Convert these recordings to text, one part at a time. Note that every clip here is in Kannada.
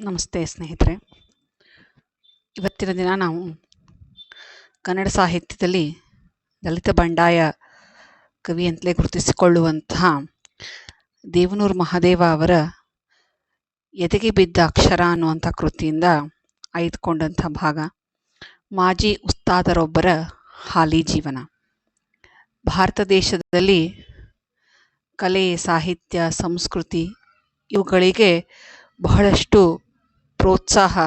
ನಮಸ್ತೆ ಸ್ನೇಹಿತರೆ. ಇವತ್ತಿನ ದಿನ ನಾವು ಕನ್ನಡ ಸಾಹಿತ್ಯದಲ್ಲಿ ದಲಿತ ಬಂಡಾಯ ಕವಿ ಅಂತಲೇ ಗುರುತಿಸಿಕೊಳ್ಳುವಂತಹ ದೇವನೂರು ಮಹಾದೇವ ಅವರ ಎದೆಗೆ ಬಿದ್ದ ಅಕ್ಷರ ಅನ್ನುವಂಥ ಕೃತಿಯಿಂದ ಆಯ್ದುಕೊಂಡಂಥ ಭಾಗ. ಮಾಜಿ ಉಸ್ತಾದರೊಬ್ಬರ ಹಾಲಿ ಜೀವನ. ಭಾರತ ದೇಶದಲ್ಲಿ ಕಲೆ, ಸಾಹಿತ್ಯ, ಸಂಸ್ಕೃತಿ ಇವುಗಳಿಗೆ ಬಹಳಷ್ಟು ಪ್ರೋತ್ಸಾಹ,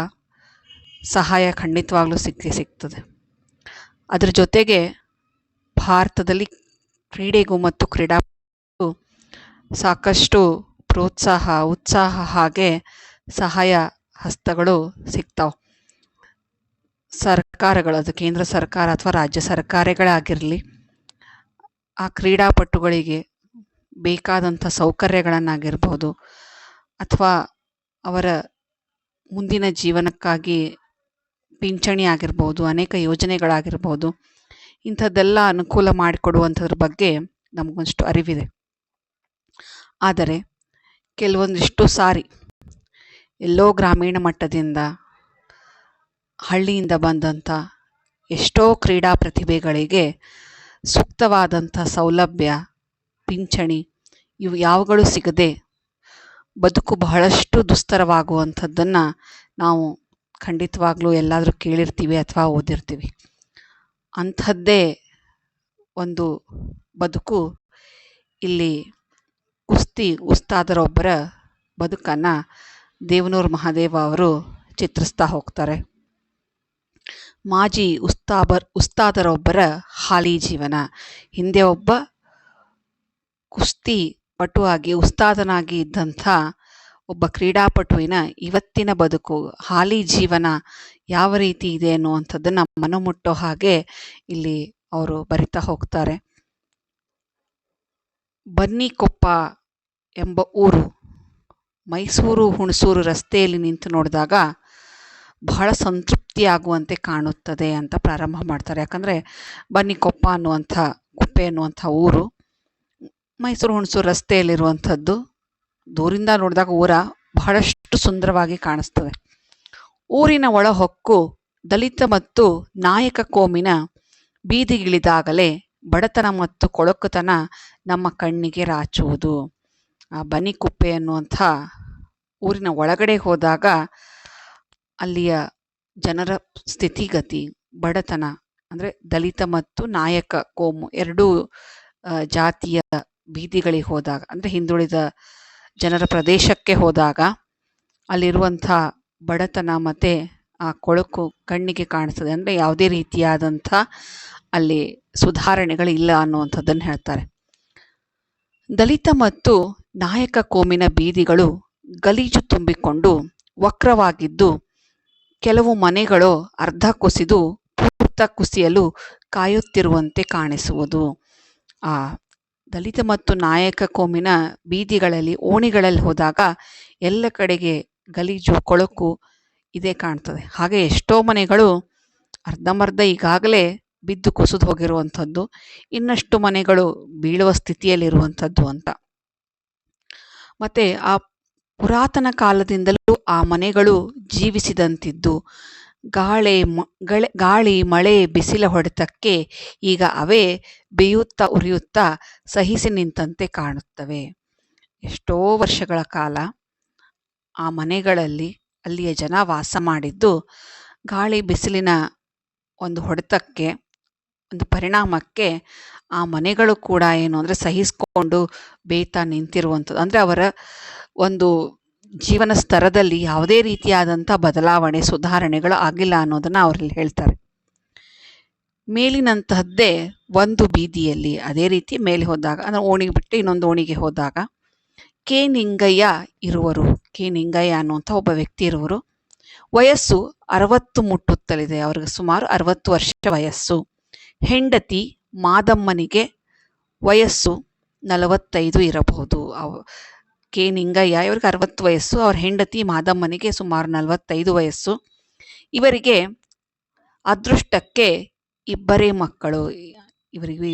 ಸಹಾಯ ಖಂಡಿತವಾಗ್ಲೂ ಸಿಕ್ಕಿ ಸಿಗ್ತದೆ. ಅದ್ರ ಜೊತೆಗೆ ಭಾರತದಲ್ಲಿ ಕ್ರೀಡೆಗೂ ಮತ್ತು ಕ್ರೀಡಾ ಸಾಕಷ್ಟು ಪ್ರೋತ್ಸಾಹ, ಉತ್ಸಾಹ ಹಾಗೆ ಸಹಾಯ ಹಸ್ತಗಳು ಸಿಗ್ತಾವೆ. ಸರ್ಕಾರಗಳು, ಅದು ಕೇಂದ್ರ ಸರ್ಕಾರ ಅಥವಾ ರಾಜ್ಯ ಸರ್ಕಾರಗಳಾಗಿರಲಿ, ಆ ಕ್ರೀಡಾಪಟುಗಳಿಗೆ ಬೇಕಾದಂಥ ಸೌಕರ್ಯಗಳನ್ನಾಗಿರ್ಬೋದು, ಅಥವಾ ಅವರ ಮುಂದಿನ ಜೀವನಕ್ಕಾಗಿ ಪಿಂಚಣಿ ಆಗಿರ್ಬೋದು, ಅನೇಕ ಯೋಜನೆಗಳಾಗಿರ್ಬೋದು, ಇಂಥದ್ದೆಲ್ಲ ಅನುಕೂಲ ಮಾಡಿಕೊಡುವಂಥದ್ರ ಬಗ್ಗೆ ನಮಗೊಂದಿಷ್ಟು ಅರಿವಿದೆ. ಆದರೆ ಕೆಲವೊಂದಿಷ್ಟು ಸಾರಿ ಎಲ್ಲೋ ಗ್ರಾಮೀಣ ಮಟ್ಟದಿಂದ ಹಳ್ಳಿಯಿಂದ ಬಂದಂಥ ಎಷ್ಟೋ ಕ್ರೀಡಾ ಪ್ರತಿಭೆಗಳಿಗೆ ಸೂಕ್ತವಾದಂಥ ಸೌಲಭ್ಯ, ಪಿಂಚಣಿ ಇವು ಯಾವುಗಳು ಸಿಗದೆ ಬದುಕು ಬಹಳಷ್ಟು ದುಸ್ತರವಾಗುವಂಥದ್ದನ್ನು ನಾವು ಖಂಡಿತವಾಗ್ಲೂ ಎಲ್ಲಾದರೂ ಕೇಳಿರ್ತೀವಿ ಅಥವಾ ಓದಿರ್ತೀವಿ. ಅಂಥದ್ದೇ ಒಂದು ಬದುಕು. ಇಲ್ಲಿ ಕುಸ್ತಿ ಉಸ್ತಾದರೊಬ್ಬರ ಬದುಕನ್ನು ದೇವನೂರು ಮಹಾದೇವ ಅವರು ಚಿತ್ರಿಸ್ತಾ ಹೋಗ್ತಾರೆ. ಮಾಜಿ ಉಸ್ತಾಬರ್ ಉಸ್ತಾದರೊಬ್ಬರ ಹಾಲಿ ಜೀವನ. ಹಿಂದೆ ಒಬ್ಬ ಕುಸ್ತಿ ಪಟುವಾಗಿ ಉಸ್ತಾದನಾಗಿ ಇದ್ದಂಥ ಒಬ್ಬ ಕ್ರೀಡಾಪಟುವಿನ ಇವತ್ತಿನ ಬದುಕು, ಹಾಲಿ ಜೀವನ ಯಾವ ರೀತಿ ಇದೆ ಅನ್ನುವಂಥದ್ದನ್ನು ಮನಮುಟ್ಟೋ ಹಾಗೆ ಇಲ್ಲಿ ಅವರು ಬರಿತಾ ಹೋಗ್ತಾರೆ. ಬನ್ನಿಕೊಪ್ಪ ಎಂಬ ಊರು ಮೈಸೂರು ಹುಣಸೂರು ರಸ್ತೆಯಲ್ಲಿ ನಿಂತು ನೋಡಿದಾಗ ಬಹಳ ಸಂತೃಪ್ತಿಯಾಗುವಂತೆ ಕಾಣುತ್ತದೆ ಅಂತ ಪ್ರಾರಂಭ ಮಾಡ್ತಾರೆ. ಯಾಕಂದರೆ ಬನ್ನಿಕೊಪ್ಪ ಅನ್ನುವಂಥ, ಕುಪ್ಪೆ ಅನ್ನುವಂಥ ಊರು ಮೈಸೂರು ಹುಣಸೂರು ರಸ್ತೆಯಲ್ಲಿರುವಂಥದ್ದು ದೂರಿಂದ ನೋಡಿದಾಗ ಊರ ಬಹಳಷ್ಟು ಸುಂದರವಾಗಿ ಕಾಣಿಸ್ತದೆ. ಊರಿನ ಒಳಹೊಕ್ಕು ದಲಿತ ಮತ್ತು ನಾಯಕ ಕೋಮಿನ ಬೀದಿಗಿಳಿದಾಗಲೇ ಬಡತನ ಮತ್ತು ಕೊಳಕುತನ ನಮ್ಮ ಕಣ್ಣಿಗೆ ರಾಚುವುದು. ಆ ಬನಿಕುಪ್ಪೆ ಅನ್ನುವಂಥ ಊರಿನ ಒಳಗಡೆ ಹೋದಾಗ ಅಲ್ಲಿಯ ಜನರ ಸ್ಥಿತಿಗತಿ, ಬಡತನ, ಅಂದರೆ ದಲಿತ ಮತ್ತು ನಾಯಕ ಕೋಮು ಎರಡೂ ಜಾತಿಯ ಬೀದಿಗಳಿಗೆ ಹೋದಾಗ, ಅಂದರೆ ಹಿಂದುಳಿದ ಜನರ ಪ್ರದೇಶಕ್ಕೆ ಹೋದಾಗ, ಅಲ್ಲಿರುವಂಥ ಬಡತನ ಮತ್ತು ಆ ಕೊಳಕು ಕಣ್ಣಿಗೆ ಕಾಣಿಸ್ತದೆ. ಅಂದರೆ ಯಾವುದೇ ರೀತಿಯಾದಂಥ ಅಲ್ಲಿ ಸುಧಾರಣೆಗಳಿಲ್ಲ ಅನ್ನುವಂಥದ್ದನ್ನು ಹೇಳ್ತಾರೆ. ದಲಿತ ಮತ್ತು ನಾಯಕ ಕೋಮಿನ ಬೀದಿಗಳು ಗಲೀಜು ತುಂಬಿಕೊಂಡು ವಕ್ರವಾಗಿದ್ದು, ಕೆಲವು ಮನೆಗಳು ಅರ್ಧ ಕುಸಿದು ಪೂರ್ತ ಕುಸಿಯಲು ಕಾಯುತ್ತಿರುವಂತೆ ಕಾಣಿಸುವುದು. ಆ ದಲಿತ ಮತ್ತು ನಾಯಕ ಕೋಮಿನ ಬೀದಿಗಳಲ್ಲಿ, ಓಣಿಗಳಲ್ಲಿ ಹೋದಾಗ ಎಲ್ಲ ಕಡೆಗೆ ಗಲೀಜು, ಕೊಳಕು ಇದೇ ಕಾಣ್ತದೆ. ಹಾಗೆ ಎಷ್ಟೋ ಮನೆಗಳು ಅರ್ಧಂಬರ್ಧ ಈಗಾಗಲೇ ಬಿದ್ದು ಕುಸಿದು ಹೋಗಿರುವಂಥದ್ದು, ಇನ್ನಷ್ಟು ಮನೆಗಳು ಬೀಳುವ ಸ್ಥಿತಿಯಲ್ಲಿರುವಂಥದ್ದು ಅಂತ. ಮತ್ತು ಆ ಪುರಾತನ ಕಾಲದಿಂದಲೂ ಆ ಮನೆಗಳು ಜೀವಿಸಿದಂತಿದ್ದು. ಗಾಳಿ ಗಳೆ, ಗಾಳಿ, ಮಳೆ, ಬಿಸಿಲ ಹೊಡೆತಕ್ಕೆ ಈಗ ಅವೇ ಬೇಯುತ್ತಾ ಉರಿಯುತ್ತಾ ಸಹಿಸಿ ನಿಂತಂತೆ ಕಾಣುತ್ತವೆ. ಎಷ್ಟೋ ವರ್ಷಗಳ ಕಾಲ ಆ ಮನೆಗಳಲ್ಲಿ ಅಲ್ಲಿಯ ಜನ ವಾಸ ಮಾಡಿದ್ದು ಗಾಳಿ, ಬಿಸಿಲಿನ ಒಂದು ಹೊಡೆತಕ್ಕೆ, ಒಂದು ಪರಿಣಾಮಕ್ಕೆ ಆ ಮನೆಗಳು ಕೂಡ ಏನು ಅಂದರೆ ಸಹಿಸ್ಕೊಂಡು ಬೇಯ್ತಾ ನಿಂತಿರುವಂಥದ್ದು. ಅಂದರೆ ಅವರ ಒಂದು ಜೀವನ ಸ್ತರದಲ್ಲಿ ಯಾವುದೇ ರೀತಿಯಾದಂಥ ಬದಲಾವಣೆ, ಸುಧಾರಣೆಗಳು ಆಗಿಲ್ಲ ಅನ್ನೋದನ್ನು ಅವರಲ್ಲಿ ಹೇಳ್ತಾರೆ. ಮೇಲಿನಂತಹದ್ದೇ ಒಂದು ಬೀದಿಯಲ್ಲಿ ಅದೇ ರೀತಿ ಮೇಲೆ ಹೋದಾಗ, ಅಂದರೆ ಓಣಿಗೆ ಬಿಟ್ಟು ಇನ್ನೊಂದು ಓಣಿಗೆ ಹೋದಾಗ, ಕೆ ನಿಂಗಯ್ಯ ಇರುವರು. ಕೆ ನಿಂಗಯ್ಯ ಅನ್ನುವಂಥ ಒಬ್ಬ ವ್ಯಕ್ತಿ ಇರುವರು. ವಯಸ್ಸು ಅರವತ್ತು ಮುಟ್ಟುತ್ತಲಿದೆ. ಅವ್ರಿಗೆ ಸುಮಾರು ಅರವತ್ತು ವರ್ಷ ವಯಸ್ಸು. ಹೆಂಡತಿ ಮಾದಮ್ಮನಿಗೆ ವಯಸ್ಸು ನಲವತ್ತೈದು ಇರಬಹುದು. ಅವ ಕೆ ನಿಂಗಯ್ಯ, ಇವ್ರಿಗೆ ಅರವತ್ತು ವಯಸ್ಸು, ಅವ್ರ ಹೆಂಡತಿ ಮಾದಮ್ಮನಿಗೆ ಸುಮಾರು ನಲವತ್ತೈದು ವಯಸ್ಸು. ಇವರಿಗೆ ಅದೃಷ್ಟಕ್ಕೆ ಇಬ್ಬರೇ ಮಕ್ಕಳು. ಇವರಿಗೆ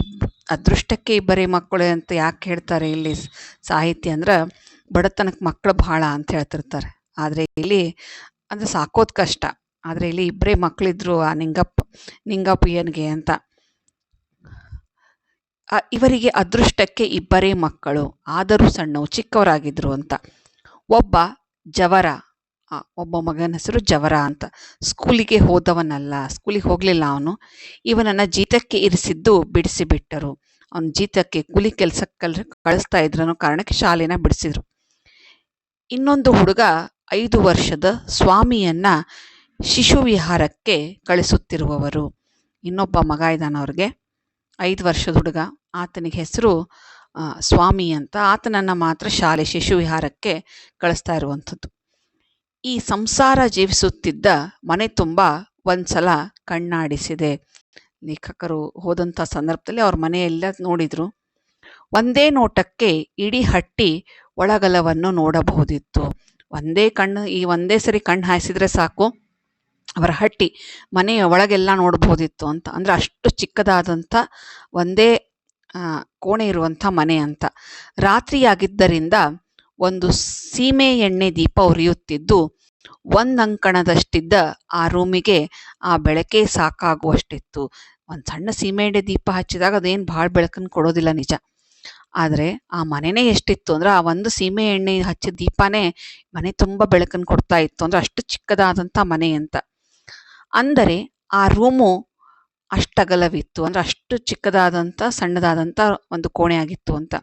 ಅದೃಷ್ಟಕ್ಕೆ ಇಬ್ಬರೇ ಮಕ್ಕಳು ಅಂತ ಯಾಕೆ ಹೇಳ್ತಾರೆ ಇಲ್ಲಿ ಸಾಹಿತ್ಯ ಅಂದ್ರೆ ಬಡತನಕ್ಕೆ ಮಕ್ಕಳು ಭಾಳ ಅಂತ ಹೇಳ್ತಿರ್ತಾರೆ. ಆದರೆ ಇಲ್ಲಿ ಅಂದರೆ ಸಾಕೋದು ಕಷ್ಟ. ಆದರೆ ಇಲ್ಲಿ ಇಬ್ಬರೇ ಮಕ್ಕಳಿದ್ರು ಆ ನಿಂಗಪ್ಪ, ನಿಂಗಪ್ಪಯ್ಯನಿಗೆ ಅಂತ. ಇವರಿಗೆ ಅದೃಷ್ಟಕ್ಕೆ ಇಬ್ಬರೇ ಮಕ್ಕಳು, ಆದರೂ ಸಣ್ಣವು ಚಿಕ್ಕವರಾಗಿದ್ದರು ಅಂತ. ಒಬ್ಬ ಜವರ ಒಬ್ಬ ಮಗನ ಹೆಸರು ಜವರ ಅಂತ. ಸ್ಕೂಲಿಗೆ ಹೋದವನಲ್ಲ, ಸ್ಕೂಲಿಗೆ ಹೋಗಲಿಲ್ಲ ಅವನು. ಇವನನ್ನು ಜೀತಕ್ಕೆ ಇರಿಸಿದ್ದು ಬಿಡಿಸಿಬಿಟ್ಟರು ಅವನು ಜೀತಕ್ಕೆ ಕೂಲಿ ಕೆಲಸಕ್ಕೆ ಕಲ್ ಕಳಿಸ್ತಾ ಇದ್ರು ಅನ್ನೋ ಕಾರಣಕ್ಕೆ ಶಾಲೆನ ಬಿಡಿಸಿದ್ರು. ಇನ್ನೊಂದು ಹುಡುಗ ಐದು ವರ್ಷದ ಸ್ವಾಮಿಯನ್ನು ಶಿಶು ವಿಹಾರಕ್ಕೆ ಕಳಿಸುತ್ತಿರುವವರು. ಇನ್ನೊಬ್ಬ ಮಗ ಇದ್ದಾನ ಅವ್ರಿಗೆ. ಐದು ವರ್ಷದ ಹುಡುಗ. ಆತನಿಗೆ ಹೆಸರು ಸ್ವಾಮಿ ಅಂತ ಆತನನ್ನು ಮಾತ್ರ ಶಾಲೆ ಶಿಶು ವಿಹಾರಕ್ಕೆ ಕಳಿಸ್ತಾ ಇರುವಂಥದ್ದು. ಈ ಸಂಸಾರ ಜೀವಿಸುತ್ತಿದ್ದ ಮನೆ ತುಂಬ ಒಂದ್ಸಲ ಕಣ್ಣಾಡಿಸಿದೆ. ಲೇಖಕರು ಹೋದಂಥ ಸಂದರ್ಭದಲ್ಲಿ ಅವ್ರ ಮನೆಯೆಲ್ಲ ನೋಡಿದರು. ಒಂದೇ ನೋಟಕ್ಕೆ ಇಡೀ ಹಟ್ಟಿ ಒಳಗಲವನ್ನು ನೋಡಬಹುದಿತ್ತು. ಒಂದೇ ಕಣ್ಣು, ಈ ಒಂದೇ ಸರಿ ಕಣ್ಣು ಹಾಯಿಸಿದ್ರೆ ಸಾಕು. ಅವರ ಹಟ್ಟಿ ಮನೆಯ ಒಳಗೆಲ್ಲ ನೋಡ್ಬೋದಿತ್ತು ಅಂತ. ಅಂದ್ರೆ ಅಷ್ಟು ಚಿಕ್ಕದಾದಂಥ ಒಂದೇ ಕೋಣೆ ಇರುವಂಥ ಮನೆ ಅಂತ. ರಾತ್ರಿಯಾಗಿದ್ದರಿಂದ ಒಂದು ಸೀಮೆ ಎಣ್ಣೆ ದೀಪ ಉರಿಯುತ್ತಿದ್ದು ಒಂದಂಕಣದಷ್ಟಿದ್ದ ಆ ರೂಮಿಗೆ ಆ ಬೆಳಕೆ ಸಾಕಾಗುವಷ್ಟಿತ್ತು. ಒಂದು ಸಣ್ಣ ಸೀಮೆ ಎಣ್ಣೆ ದೀಪ ಹಚ್ಚಿದಾಗ ಅದೇನು ಭಾಳ ಬೆಳಕನ್ನು ಕೊಡೋದಿಲ್ಲ ನಿಜ. ಆದರೆ ಆ ಮನೆನೇ ಎಷ್ಟಿತ್ತು ಅಂದ್ರೆ ಆ ಒಂದು ಸೀಮೆ ಎಣ್ಣೆ ಹಚ್ಚಿದ ದೀಪನೇ ಮನೆ ತುಂಬ ಬೆಳಕನ್ನು ಕೊಡ್ತಾ ಇತ್ತು. ಅಂದ್ರೆ ಅಷ್ಟು ಚಿಕ್ಕದಾದಂಥ ಮನೆ ಅಂತ. ಅಂದರೆ ಆ ರೂಮು ಅಷ್ಟಗಲವಿತ್ತು. ಅಂದರೆ ಅಷ್ಟು ಚಿಕ್ಕದಾದಂಥ, ಸಣ್ಣದಾದಂಥ ಒಂದು ಕೋಣೆ ಆಗಿತ್ತು ಅಂತ.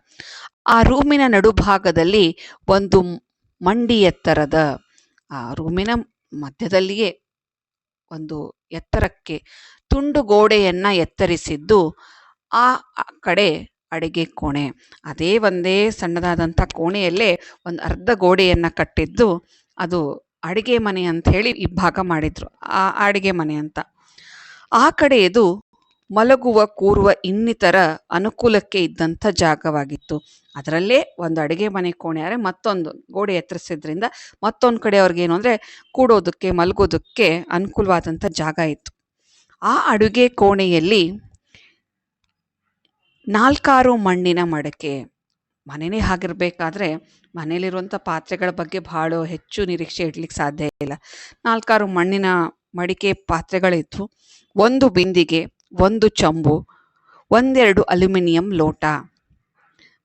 ಆ ರೂಮಿನ ನಡುಭಾಗದಲ್ಲಿ ಒಂದು ಮಂಡಿ ಎತ್ತರದ, ಆ ರೂಮಿನ ಮಧ್ಯದಲ್ಲಿಯೇ ಒಂದು ಎತ್ತರಕ್ಕೆ ತುಂಡು ಗೋಡೆಯನ್ನು ಎತ್ತರಿಸಿದ್ದು ಆ ಕಡೆ ಅಡಿಗೆ ಕೋಣೆ. ಅದೇ ಒಂದೇ ಸಣ್ಣದಾದಂಥ ಕೋಣೆಯಲ್ಲೇ ಒಂದು ಅರ್ಧ ಗೋಡೆಯನ್ನು ಕಟ್ಟಿದ್ದು ಅದು ಅಡಿಗೆ ಮನೆ ಅಂತ ಹೇಳಿ ಇಬ್ಬಾಗ ಮಾಡಿದ್ರು, ಆ ಅಡಿಗೆ ಮನೆ ಅಂತ. ಆ ಕಡೆಯದು ಮಲಗುವ, ಕೂರುವ ಇನ್ನಿತರ ಅನುಕೂಲಕ್ಕೆ ಇದ್ದಂಥ ಜಾಗವಾಗಿತ್ತು. ಅದರಲ್ಲೇ ಒಂದು ಅಡಿಗೆ ಮನೆ ಕೋಣೆ ಆದರೆ ಮತ್ತೊಂದು ಗೋಡೆ ಎತ್ತರಿಸಿದ್ರಿಂದ ಮತ್ತೊಂದು ಕಡೆ ಅವ್ರಿಗೇನು ಅಂದರೆ ಕೂಡೋದಕ್ಕೆ, ಮಲಗೋದಕ್ಕೆ ಅನುಕೂಲವಾದಂಥ ಜಾಗ ಇತ್ತು. ಆ ಅಡುಗೆ ಕೋಣೆಯಲ್ಲಿ ನಾಲ್ಕಾರು ಮಣ್ಣಿನ ಮಡಕೆ ಮನೆಯೇ ಹಾಗಿರ್ಬೇಕಾದ್ರೆ ಮನೇಲಿರುವಂಥ ಪಾತ್ರೆಗಳ ಬಗ್ಗೆ ಭಾಳ ಹೆಚ್ಚು ನಿರೀಕ್ಷೆ ಇಡ್ಲಿಕ್ಕೆ ಸಾಧ್ಯ ಇಲ್ಲ. ನಾಲ್ಕಾರು ಮಣ್ಣಿನ ಮಡಿಕೆ ಪಾತ್ರೆಗಳಿದ್ವು. ಒಂದು ಬಿಂದಿಗೆ, ಒಂದು ಚಂಬು, ಒಂದೆರಡು ಅಲ್ಯೂಮಿನಿಯಂ ಲೋಟ.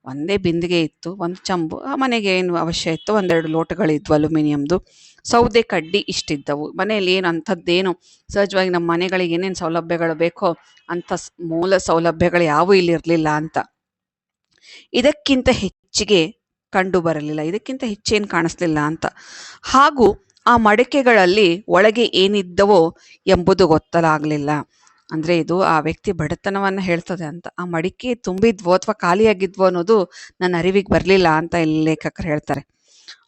ಒಂದೇ ಬಿಂದಿಗೆ ಇತ್ತು, ಒಂದು ಚಂಬು. ಮನೆಗೆ ಏನು ಅವಶ್ಯ ಇತ್ತು? ಒಂದೆರಡು ಲೋಟಗಳಿದ್ವು ಅಲ್ಯೂಮಿನಿಯಂದು. ಸೌದೆ, ಕಡ್ಡಿ ಇಷ್ಟಿದ್ದವು. ಮನೆಯಲ್ಲಿ ಏನು ಅಂಥದ್ದೇನು? ಸಹಜವಾಗಿ ನಮ್ಮ ಮನೆಗಳಿಗೆ ಏನೇನು ಸೌಲಭ್ಯಗಳು ಬೇಕೋ ಅಂಥ ಮೂಲ ಸೌಲಭ್ಯಗಳು ಯಾವೂ ಇಲ್ಲಿರಲಿಲ್ಲ ಅಂತ. ಇದಕ್ಕಿಂತ ಹೆಚ್ಚಿಗೆ ಕಂಡು ಬರಲಿಲ್ಲ. ಇದಕ್ಕಿಂತ ಹೆಚ್ಚೇನು ಕಾಣಿಸ್ಲಿಲ್ಲ ಅಂತ. ಹಾಗೂ ಆ ಮಡಕೆಗಳಲ್ಲಿ ಒಳಗೆ ಏನಿದ್ದವೋ ಎಂಬುದು ಗೊತ್ತಲಾಗಲಿಲ್ಲ. ಅಂದ್ರೆ ಇದು ಆ ವ್ಯಕ್ತಿ ಬಡತನವನ್ನ ಹೇಳ್ತದೆ ಅಂತ. ಆ ಮಡಿಕೆ ತುಂಬಿದ್ವೋ ಅಥವಾ ಖಾಲಿಯಾಗಿದ್ವೋ ಅನ್ನೋದು ನನ್ನ ಅರಿವಿಗೆ ಬರಲಿಲ್ಲ ಅಂತ ಇಲ್ಲಿ ಲೇಖಕರು ಹೇಳ್ತಾರೆ.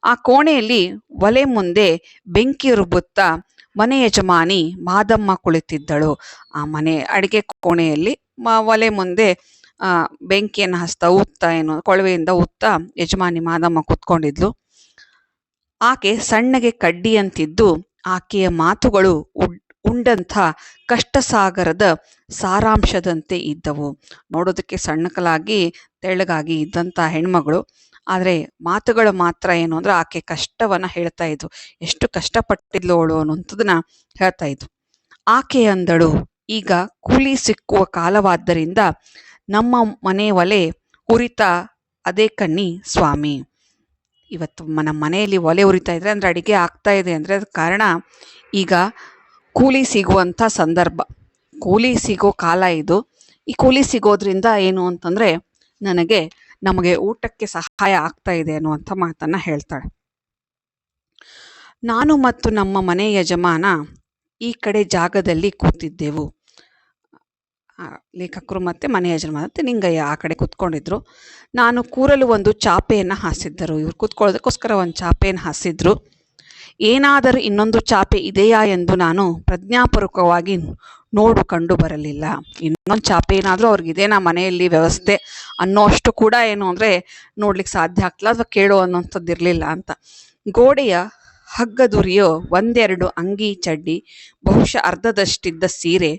ಆ ಕೋಣೆಯಲ್ಲಿ ಒಲೆ ಮುಂದೆ ಬೆಂಕಿ ರುಬ್ಬುತ್ತಾ ಮನೆ ಯಜಮಾನಿ ಮಾದಮ್ಮ ಕುಳಿತಿದ್ದಳು. ಆ ಮನೆ ಅಡಿಗೆ ಕೋಣೆಯಲ್ಲಿ ಮ- ಒಲೆ ಮುಂದೆ ಬೆಂಕಿಯನ್ನು ಹಸ್ತಾ ಊದ್ತಾ ಏನು, ಕೊಳವೆಯಿಂದ ಊದ್ತಾ ಯಜಮಾನಿ ಮಾದಮ್ಮ ಕೂತ್ಕೊಂಡಿದ್ಲು. ಆಕೆ ಸಣ್ಣಗೆ ಕಡ್ಡಿಯಂತಿದ್ದು ಆಕೆಯ ಮಾತುಗಳು ಉಡ್- ಉಂಡಂಥ ಕಷ್ಟಸಾಗರದ ಸಾರಾಂಶದಂತೆ ಇದ್ದವು. ನೋಡೋದಕ್ಕೆ ಸಣ್ಣಕಲಾಗಿ, ತೆಳ್ಳಗಾಗಿ ಇದ್ದಂಥ ಹೆಣ್ಮಗಳು. ಆದರೆ ಮಾತುಗಳು ಮಾತ್ರ ಏನು ಅಂದ್ರೆ ಆಕೆ ಕಷ್ಟವನ್ನ ಹೇಳ್ತಾ ಇದ್ವು ಎಷ್ಟು ಕಷ್ಟಪಟ್ಟಿದ್ಲು ಅವಳು ಅನ್ನುವಂಥದ್ದನ್ನ ಹೇಳ್ತಾ ಇದ್ವು ಆಕೆ ಅಂದಳು, ಈಗ ಕೂಲಿ ಸಿಕ್ಕುವ ಕಾಲವಾದ್ದರಿಂದ ನಮ್ಮ ಮನೆ ಒಲೆ ಉರಿತ ಅದೇ ಕಣ್ಣಿ ಸ್ವಾಮಿ. ಇವತ್ತು ನಮ್ಮ ಮನೆಯಲ್ಲಿ ಒಲೆ ಉರಿತಾ ಇದ್ರೆ ಅಂದರೆ ಅಡುಗೆ ಆಗ್ತಾ ಇದೆ ಅಂದರೆ ಅದಕ್ಕೆ ಕಾರಣ ಈಗ ಕೂಲಿ ಸಿಗುವಂಥ ಸಂದರ್ಭ. ಕೂಲಿ ಸಿಗೋ ಕಾಲ ಇದು. ಈ ಕೂಲಿ ಸಿಗೋದ್ರಿಂದ ಏನು ಅಂತಂದರೆ ನನಗೆ ನಮಗೆ ಊಟಕ್ಕೆ ಸಹಾಯ ಆಗ್ತಾ ಇದೆ ಅನ್ನುವಂಥ ಮಾತನ್ನು ಹೇಳ್ತಾಳೆ. ನಾನು ಮತ್ತು ನಮ್ಮ ಮನೆ ಯಜಮಾನ ಈ ಕಡೆ ಜಾಗದಲ್ಲಿ ಕೂತಿದ್ದೆವು. ಲೇಖಕರು ಮತ್ತು ಮನೆ ಯಜಮಾನ ಮತ್ತೆ ನಿಂಗಯ್ಯ ಆ ಕಡೆ ಕೂತ್ಕೊಂಡಿದ್ರು. ನಾನು ಕೂರಲು ಒಂದು ಚಾಪೆಯನ್ನು ಹಾಸಿದ್ದರು. ಇವ್ರು ಕೂತ್ಕೊಳ್ಳೋದಕ್ಕೋಸ್ಕರ ಒಂದು ಚಾಪೆಯನ್ನು ಹಾಸಿದ್ರು. ಏನಾದರೂ ಇನ್ನೊಂದು ಚಾಪೆ ಇದೆಯಾ ಎಂದು ನಾನು ಪ್ರಜ್ಞಾಪೂರ್ವಕವಾಗಿ ನೋಡು ಕಂಡು ಬರಲಿಲ್ಲ. ಇನ್ನೊಂದು ಚಾಪೆ ಏನಾದರೂ ಅವ್ರಿಗಿದೇನಾ ಮನೆಯಲ್ಲಿ ವ್ಯವಸ್ಥೆ ಅನ್ನೋಷ್ಟು ಕೂಡ ಏನು ಅಂದರೆ ನೋಡ್ಲಿಕ್ಕೆ ಸಾಧ್ಯ ಆಗ್ತಿಲ್ಲ ಅಥವಾ ಕೇಳೋ ಅನ್ನೋಂಥದ್ದು ಇರಲಿಲ್ಲ ಅಂತ. ಗೋಡೆಯ ಹಗ್ಗದುರಿಯೋ ಒಂದೆರಡು ಅಂಗಿ ಚಡ್ಡಿ, ಬಹುಶಃ ಅರ್ಧದಷ್ಟಿದ್ದ ಸೀರೆ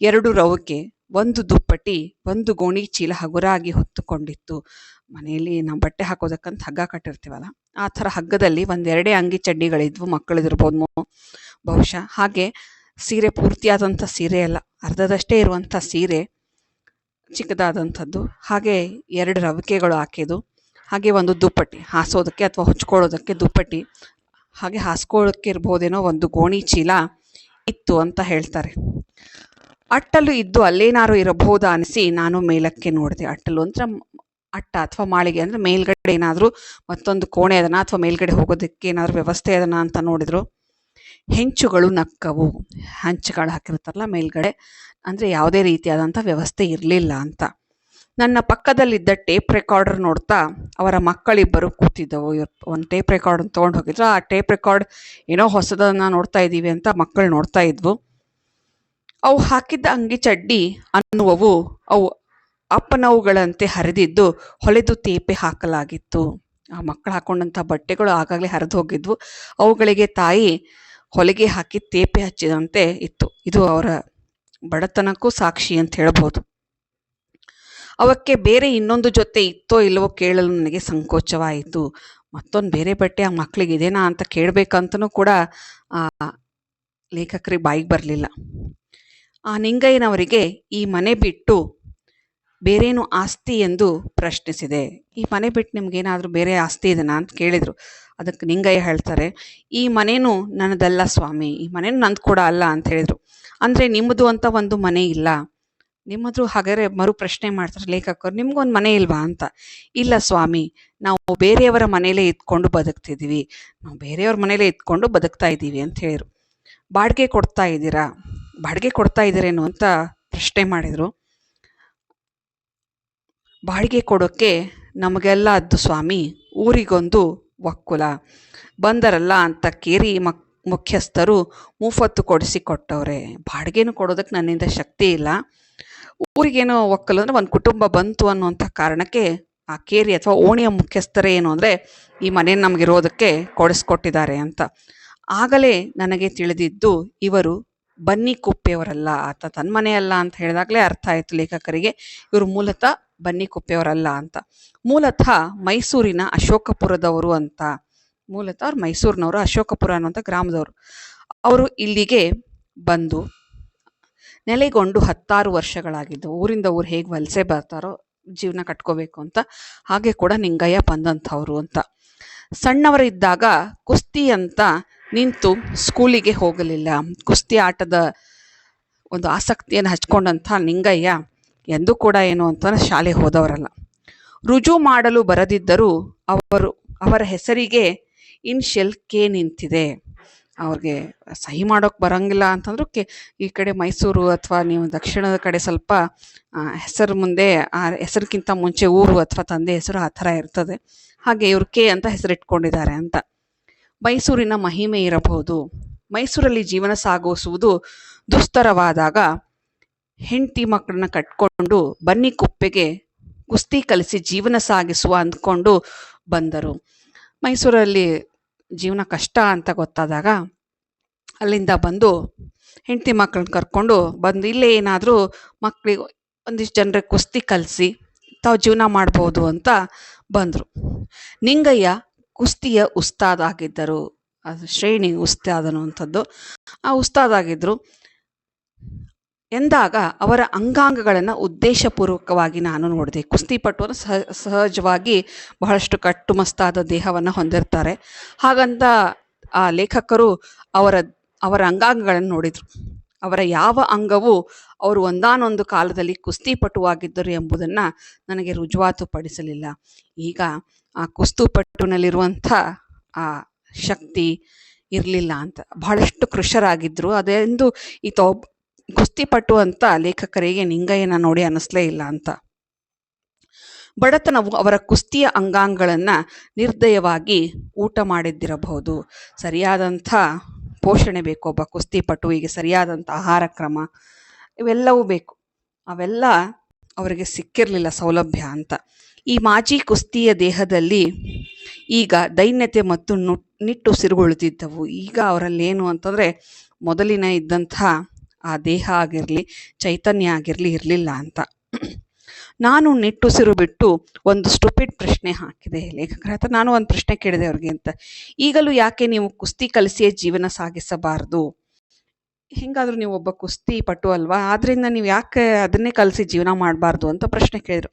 ಎರಡು ರವಿಕೆ ಒಂದು ದುಪ್ಪಟಿ, ಒಂದು ಗೋಣಿ ಚೀಲ ಹಗುರಾಗಿ ಹೊತ್ತುಕೊಂಡಿತ್ತು. ಮನೆಯಲ್ಲಿ ನಾವು ಬಟ್ಟೆ ಹಾಕೋದಕ್ಕಂತ ಹಗ್ಗ ಕಟ್ಟಿರ್ತೀವಲ್ಲ, ಆ ಥರ ಹಗ್ಗದಲ್ಲಿ ಒಂದೆರಡೇ ಅಂಗಿ ಚಡ್ಡಿಗಳಿದ್ವು ಮಕ್ಕಳಿದಿರ್ಬೋದು. ಬಹುಶಃ ಹಾಗೆ ಸೀರೆ ಪೂರ್ತಿಯಾದಂಥ ಸೀರೆ ಅಲ್ಲ, ಅರ್ಧದಷ್ಟೇ ಇರುವಂಥ ಸೀರೆ ಚಿಕ್ಕದಾದಂಥದ್ದು. ಹಾಗೆ ಎರಡು ರವಿಕೆಗಳು ಹಾಕಿದ್ದು, ಹಾಗೆ ಒಂದು ದುಪ್ಪಟ್ಟಿ ಹಾಸೋದಕ್ಕೆ ಅಥವಾ ಹೊಚ್ಕೊಳ್ಳೋದಕ್ಕೆ ದುಪ್ಪಟ್ಟಿ ಹಾಗೆ ಹಾಸ್ಕೊಳ್ಳೋಕ್ಕೆ ಇರ್ಬೋದೇನೋ ಒಂದು ಗೋಣಿ ಚೀಲ ಇತ್ತು ಅಂತ ಹೇಳ್ತಾರೆ. ಅಟ್ಟಲು ಇದ್ದು ಅಲ್ಲೇನಾರು ಇರಬಹುದಾ ಅನಿಸಿ ನಾನು ಮೇಲಕ್ಕೆ ನೋಡಿದೆ. ಅಟ್ಟಲು ಅಂದ್ರೆ ಅಟ್ಟ ಅಥವಾ ಮಾಳಿಗೆ ಅಂದ್ರೆ ಮೇಲ್ಗಡೆ ಏನಾದರೂ ಮತ್ತೊಂದು ಕೋಣೆ ಅದನ್ನ ಅಥವಾ ಮೇಲ್ಗಡೆ ಹೋಗೋದಕ್ಕೆ ಏನಾದರೂ ವ್ಯವಸ್ಥೆ ಅದನ್ನ ಅಂತ ನೋಡಿದ್ರು. ಹೆಂಚುಗಳು ನಕ್ಕವು. ಹಂಚುಗಳು ಹಾಕಿರ್ತಾರಲ್ಲ ಮೇಲ್ಗಡೆ. ಅಂದ್ರೆ ಯಾವುದೇ ರೀತಿಯಾದಂಥ ವ್ಯವಸ್ಥೆ ಇರಲಿಲ್ಲ ಅಂತ. ನನ್ನ ಪಕ್ಕದಲ್ಲಿದ್ದ ಟೇಪ್ ರೆಕಾರ್ಡರ್ ನೋಡ್ತಾ ಅವರ ಮಕ್ಕಳಿಬ್ಬರು ಕೂತಿದ್ದವು. ಒಂದು ಟೇಪ್ ರೆಕಾರ್ಡ್ ತೊಗೊಂಡು ಹೋಗಿದ್ರು. ಆ ಟೇಪ್ ರೆಕಾರ್ಡ್ ಏನೋ ಹೊಸದನ್ನ ನೋಡ್ತಾ ಇದ್ದೀವಿ ಅಂತ ಮಕ್ಕಳು ನೋಡ್ತಾ ಇದ್ವು. ಅವು ಹಾಕಿದ್ದ ಅಂಗಿ ಚಡ್ಡಿ ಅನ್ನುವವು ಅವು ಅಪ್ಪನವುಗಳಂತೆ ಹರಿದಿದ್ದು ಹೊಲೆದು ತೇಪೆ ಹಾಕಲಾಗಿತ್ತು. ಆ ಮಕ್ಕಳು ಹಾಕೊಂಡಂಥ ಬಟ್ಟೆಗಳು ಆಗಾಗಲೇ ಹರಿದು ಹೋಗಿದ್ವು. ಅವುಗಳಿಗೆ ತಾಯಿ ಹೊಲಿಗೆ ಹಾಕಿ ತೇಪೆ ಹಚ್ಚಿದಂತೆ ಇತ್ತು. ಇದು ಅವರ ಬಡತನಕ್ಕೂ ಸಾಕ್ಷಿ ಅಂತ ಹೇಳ್ಬೋದು. ಅವಕ್ಕೆ ಬೇರೆ ಇನ್ನೊಂದು ಜೊತೆ ಇತ್ತೋ ಇಲ್ಲವೋ ಕೇಳಲು ನನಗೆ ಸಂಕೋಚವಾಯಿತು. ಮತ್ತೊಂದು ಬೇರೆ ಬಟ್ಟೆ ಆ ಮಕ್ಕಳಿಗೆ ಇದೇನಾ ಅಂತ ಕೇಳಬೇಕಂತನೂ ಕೂಡ ಆ ಲೇಖಕರಿಗೆ ಬಾಯಿಗೆ ಬರಲಿಲ್ಲ. ಆ ನಿಂಗಯ್ಯನವರಿಗೆ ಈ ಮನೆ ಬಿಟ್ಟು ಬೇರೇನು ಆಸ್ತಿ ಎಂದು ಪ್ರಶ್ನಿಸಿದೆ. ಈ ಮನೆ ಬಿಟ್ಟು ನಿಮ್ಗೇನಾದರೂ ಬೇರೆ ಆಸ್ತಿ ಇದೆನಾ ಅಂತ ಕೇಳಿದರು. ಅದಕ್ಕೆ ನಿಂಗಯ್ಯ ಹೇಳ್ತಾರೆ, ಈ ಮನೇನು ನನ್ನದಲ್ಲ ಸ್ವಾಮಿ, ಈ ಮನೇನು ನಂದು ಕೂಡ ಅಲ್ಲ ಅಂತ ಹೇಳಿದರು. ಅಂದರೆ ನಿಮ್ಮದು ಅಂತ ಒಂದು ಮನೆ ಇಲ್ಲ. ನಿಮ್ಮದು ಹಾಗಾದರೆ ಮರು ಪ್ರಶ್ನೆ ಮಾಡ್ತಾರೆ ಲೇಖಕರು, ನಿಮ್ಗೊಂದು ಮನೆ ಇಲ್ವಾ ಅಂತ. ಇಲ್ಲ ಸ್ವಾಮಿ, ನಾವು ಬೇರೆಯವರ ಮನೇಲೇ ಇದ್ಕೊಂಡು ಬದುಕ್ತಿದ್ದೀವಿ. ನಾವು ಬೇರೆಯವ್ರ ಮನೇಲೇ ಇದ್ಕೊಂಡು ಬದುಕ್ತಾ ಇದ್ದೀವಿ ಅಂತ ಹೇಳಿದರು. ಬಾಡಿಗೆ ಕೊಡ್ತಾ ಇದ್ದೀರಾ? ಬಾಡಿಗೆ ಕೊಡ್ತಾ ಇದ್ದೀರೇನು ಅಂತ ಪ್ರಶ್ನೆ ಮಾಡಿದರು. ಬಾಡಿಗೆ ಕೊಡೋಕ್ಕೆ ನಮಗೆಲ್ಲ ಅದ್ದು ಸ್ವಾಮಿ, ಊರಿಗೊಂದು ಒಕ್ಕುಲ. ಬಂದರಲ್ಲ ಅಂತ ಕೇರಿ ಮಕ್, ಮುಖ್ಯಸ್ಥರು ಮೂಫತ್ತು ಕೊಡಿಸಿ ಕೊಟ್ಟವ್ರೆ. ಬಾಡಿಗೆನೂ ಕೊಡೋದಕ್ಕೆ ನನ್ನಿಂದ ಶಕ್ತಿ ಇಲ್ಲ. ಊರಿಗೇನೋ ಒಕ್ಕಲು ಅಂದರೆ ಒಂದು ಕುಟುಂಬ ಬಂತು ಅನ್ನುವಂಥ ಕಾರಣಕ್ಕೆ ಆ ಕೇರಿ ಅಥವಾ ಓಣಿಯ ಮುಖ್ಯಸ್ಥರೇ ಏನು ಅಂದರೆ ಈ ಮನೆ ನಮಗಿರೋದಕ್ಕೆ ಕೊಡಿಸ್ಕೊಟ್ಟಿದ್ದಾರೆ ಅಂತ. ಆಗಲೇ ನನಗೆ ತಿಳಿದಿದ್ದು ಇವರು ಬನ್ನಿ ಕುಪ್ಪೆಯವರಲ್ಲ ಆತ ತನ್ನ ಮನೆಯಲ್ಲ ಅಂತ ಹೇಳಿದಾಗಲೇ ಅರ್ಥ ಆಯಿತು ಲೇಖಕರಿಗೆ. ಇವರು ಮೂಲತಃ ಬನ್ನಿ ಕುಪ್ಪೆಯವರಲ್ಲ ಅಂತ. ಮೂಲತಃ ಮೈಸೂರಿನ ಅಶೋಕಪುರದವರು ಅಂತ. ಮೂಲತಃ ಅವ್ರು ಮೈಸೂರಿನವರು, ಅಶೋಕಪುರ ಅನ್ನುವಂಥ ಗ್ರಾಮದವರು. ಅವರು ಇಲ್ಲಿಗೆ ಬಂದು ನೆಲೆಗೊಂಡು ಹತ್ತಾರು ವರ್ಷಗಳಾಗಿದ್ದು, ಊರಿಂದ ಊರು ಹೇಗೆ ವಲಸೆ ಬರ್ತಾರೋ ಜೀವನ ಕಟ್ಕೋಬೇಕು ಅಂತ. ಹಾಗೆ ಕೂಡ ನಿಂಗಯ್ಯ ಬಂದಂಥವ್ರು ಅಂತ. ಸಣ್ಣವರಿದ್ದಾಗ ಕುಸ್ತಿ ಅಂತ ನಿಂತು ಸ್ಕೂಲಿಗೆ ಹೋಗಲಿಲ್ಲ. ಕುಸ್ತಿ ಆಟದ ಒಂದು ಆಸಕ್ತಿಯನ್ನು ಹಚ್ಕೊಂಡಂಥ ನಿಂಗಯ್ಯ ಎಂದೂ ಕೂಡ ಏನು ಅಂತ ಶಾಲೆ ಹೋದವರಲ್ಲ. ರುಜು ಮಾಡಲು ಬರದಿದ್ದರೂ ಅವರು, ಅವರ ಹೆಸರಿಗೆ ಇನ್ಶಿಯಲ್ ಕೆ ನಿಂತಿದೆ. ಅವ್ರಿಗೆ ಸಹಿ ಮಾಡೋಕ್ಕೆ ಬರೋಂಗಿಲ್ಲ ಅಂತಂದ್ರೂ ಕೆ, ಈ ಕಡೆ ಮೈಸೂರು ಅಥವಾ ನೀವು ದಕ್ಷಿಣದ ಕಡೆ ಸ್ವಲ್ಪ ಹೆಸರು ಮುಂದೆ, ಆ, ಹೆಸರಿಗಿಂತ ಮುಂಚೆ ಊರು ಅಥವಾ ತಂದೆ ಹೆಸರು ಆ ಥರ ಇರ್ತದೆ. ಹಾಗೆ ಇವರು ಕೆ ಅಂತ ಹೆಸರಿಟ್ಕೊಂಡಿದ್ದಾರೆ ಅಂತ. ಮೈಸೂರಿನ ಮಹಿಮೆ ಇರಬಹುದು. ಮೈಸೂರಲ್ಲಿ ಜೀವನ ಸಾಗಿಸುವುದು ದುಸ್ತರವಾದಾಗ ಹೆಂಡತಿ ಮಕ್ಕಳನ್ನ ಕಟ್ಕೊಂಡು ಬನ್ನಿ ಕುಪ್ಪೆಗೆ ಕುಸ್ತಿ ಕಲಿಸಿ ಜೀವನ ಸಾಗಿಸುವ ಅಂದ್ಕೊಂಡು ಬಂದರು. ಮೈಸೂರಲ್ಲಿ ಜೀವನ ಕಷ್ಟ ಅಂತ ಗೊತ್ತಾದಾಗ ಅಲ್ಲಿಂದ ಬಂದು ಹೆಂಡತಿ ಮಕ್ಕಳನ್ನ ಕರ್ಕೊಂಡು ಬಂದು ಇಲ್ಲೇ ಏನಾದರೂ ಮಕ್ಕಳಿಗೆ ಒಂದಿಷ್ಟು ಜನರಿಗೆ ಕುಸ್ತಿ ಕಲಿಸಿ ತಾವು ಜೀವನ ಮಾಡ್ಬೋದು ಅಂತ ಬಂದರು. ನಿಂಗಯ್ಯ ಕುಸ್ತಿಯ ಉಸ್ತಾದ್ ಆಗಿದ್ದರು ಅದು ಶ್ರೇಣಿ ಉಸ್ತಾದ್ ಅನ್ನುವಂಥದ್ದು ಆ ಉಸ್ತಾದ್ ಆಗಿದ್ದರು ಎಂದಾಗ ಅವರ ಅಂಗಾಂಗಗಳನ್ನು ಉದ್ದೇಶಪೂರ್ವಕವಾಗಿ ನಾನು ನೋಡಿದೆ. ಕುಸ್ತಿಪಟುವರು ಸಹ, ಸಹಜವಾಗಿ ಬಹಳಷ್ಟು ಕಟ್ಟುಮಸ್ತಾದ ದೇಹವನ್ನು ಹೊಂದಿರ್ತಾರೆ. ಹಾಗಂತ ಆ ಲೇಖಕರು ಅವರ ಅವರ ಅಂಗಾಂಗಗಳನ್ನು ನೋಡಿದರು. ಅವರ ಯಾವ ಅಂಗವು ಅವರು ಒಂದಾನೊಂದು ಕಾಲದಲ್ಲಿ ಕುಸ್ತಿಪಟುವಾಗಿದ್ದರು ಎಂಬುದನ್ನು ನನಗೆ ರುಜುವಾತು ಪಡಿಸಲಿಲ್ಲ ಈಗ ಆ ಕುಸ್ತುಪಟ್ಟುನಲ್ಲಿರುವಂಥ ಆ ಶಕ್ತಿ ಇರಲಿಲ್ಲ ಅಂತ. ಬಹಳಷ್ಟು ಕೃಷರಾಗಿದ್ದರು ಅದೆಂದು ಈತ ಒಬ್ಬ ಕುಸ್ತಿಪಟು ಅಂತ ಲೇಖಕರಿಗೆ ನಿಂಗಯ್ಯನ ನೋಡಿ ಅನ್ನಿಸ್ಲೇ ಇಲ್ಲ ಅಂತ. ಬಡತನವು ಅವರ ಕುಸ್ತಿಯ ಅಂಗಾಂಗಗಳನ್ನು ನಿರ್ದಯವಾಗಿ ಊಟ ಮಾಡಿದ್ದಿರಬಹುದು. ಸರಿಯಾದಂಥ ಪೋಷಣೆ ಬೇಕು ಒಬ್ಬ ಕುಸ್ತಿಪಟುವಿಗೆ, ಸರಿಯಾದಂಥ ಆಹಾರ ಕ್ರಮ. ಇವೆಲ್ಲವೂ ಬೇಕು. ಅವೆಲ್ಲ ಅವರಿಗೆ ಸಿಕ್ಕಿರಲಿಲ್ಲ ಸೌಲಭ್ಯ ಅಂತ. ಈ ಮಾಜಿ ಕುಸ್ತಿಯ ದೇಹದಲ್ಲಿ ಈಗ ದೈನ್ಯತೆ ಮತ್ತು ನು ನಿಟ್ಟುಸಿರುಗೊಳ್ಳುತ್ತಿದ್ದವು ಈಗ ಅವರಲ್ಲೇನು ಅಂತಂದರೆ ಮೊದಲಿನ ಇದ್ದಂಥ ಆ ದೇಹ ಆಗಿರಲಿ, ಚೈತನ್ಯ ಆಗಿರಲಿ, ಇರಲಿಲ್ಲ ಅಂತ. ನಾನು ನಿಟ್ಟುಸಿರು ಬಿಟ್ಟು ಒಂದು ಸ್ಟುಪಿಡ್ ಪ್ರಶ್ನೆ ಹಾಕಿದೆ ಲೇಖಕರ ಹತ್ರ ನಾನು ಒಂದು ಪ್ರಶ್ನೆ ಕೇಳಿದೆ ಅವ್ರಿಗೆ ಅಂತ. ಈಗಲೂ ಯಾಕೆ ನೀವು ಕುಸ್ತಿ ಕಲಿಸಿಯೇ ಜೀವನ ಸಾಗಿಸಬಾರದು? ಹೆಂಗಾದ್ರೂ ನೀವು ಒಬ್ಬ ಕುಸ್ತಿ ಪಟು ಅಲ್ವಾ? ಆದ್ದರಿಂದ ನೀವು ಯಾಕೆ ಅದನ್ನೇ ಕಲಿಸಿ ಜೀವನ ಮಾಡಬಾರ್ದು ಅಂತ ಪ್ರಶ್ನೆ ಕೇಳಿದ್ರು.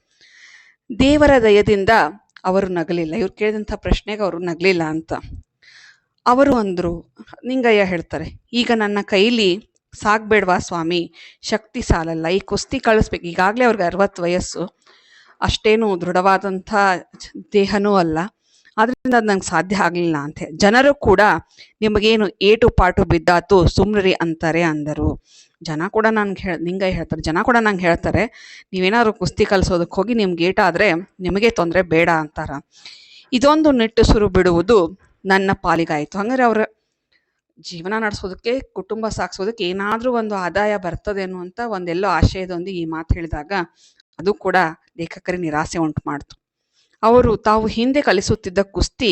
ದೇವರ ದಯದಿಂದ ಅವರು ನಗಲಿಲ್ಲ. ಇವ್ರು ಕೇಳಿದಂಥ ಪ್ರಶ್ನೆಗೆ ಅವರು ನಗಲಿಲ್ಲ ಅಂತ. ಅವರು ಅಂದರು, ನಿಂಗಯ್ಯ ಹೇಳ್ತಾರೆ, ಈಗ ನನ್ನ ಕೈಲಿ ಸಾಗಬೇಡ್ವಾ ಸ್ವಾಮಿ? ಶಕ್ತಿ ಸಾಲಲ್ಲ. ಈ ಕುಸ್ತಿ ಕಳಿಸ್ಬೇಕು. ಈಗಾಗಲೇ ಅವ್ರಿಗೆ ಅರವತ್ತು ವಯಸ್ಸು. ಅಷ್ಟೇನು ದೃಢವಾದಂಥ ದೇಹನೂ ಅಲ್ಲ. ಆದ್ರಿಂದ ಅದು ನಂಗೆ ಸಾಧ್ಯ ಆಗಲಿಲ್ಲ ಅಂತೆ. ಜನರು ಕೂಡ ನಿಮಗೇನು ಏಟು ಪಾಟು ಬಿದ್ದಾತು ಸುಮ್ರಿ ಅಂತಾರೆ ಅಂದರು. ಜನ ಕೂಡ ನನ್ಗೆ ಹೇಳ ನಿಂಗೆ ಹೇಳ್ತಾರೆ. ಜನ ಕೂಡ ನಂಗೆ ಹೇಳ್ತಾರೆ, ನೀವೇನಾದ್ರು ಕುಸ್ತಿ ಕಲಿಸೋದಕ್ಕೆ ಹೋಗಿ ನಿಮ್ಗೆ ಏಟಾದರೆ ನಿಮಗೆ ತೊಂದರೆ ಬೇಡ ಅಂತಾರ. ಇದೊಂದು ನಿಟ್ಟುಸಿರು ಬಿಡುವುದು ನನ್ನ ಪಾಲಿಗಾಯಿತು. ಹಂಗಾರೆ ಅವರ ಜೀವನ ನಡೆಸೋದಕ್ಕೆ, ಕುಟುಂಬ ಸಾಗಿಸೋದಕ್ಕೆ ಏನಾದರೂ ಒಂದು ಆದಾಯ ಬರ್ತದೆ ಅನ್ನುವಂಥ ಒಂದೆಲ್ಲೋ ಆಶಯದೊಂದಿಗೆ ಈ ಮಾತು ಹೇಳಿದಾಗ ಅದು ಕೂಡ ಲೇಖಕರಿಗೆ ನಿರಾಸೆ ಉಂಟು ಮಾಡ್ತು. ಅವರು ತಾವು ಹಿಂದೆ ಕಲಿಸುತ್ತಿದ್ದ ಕುಸ್ತಿ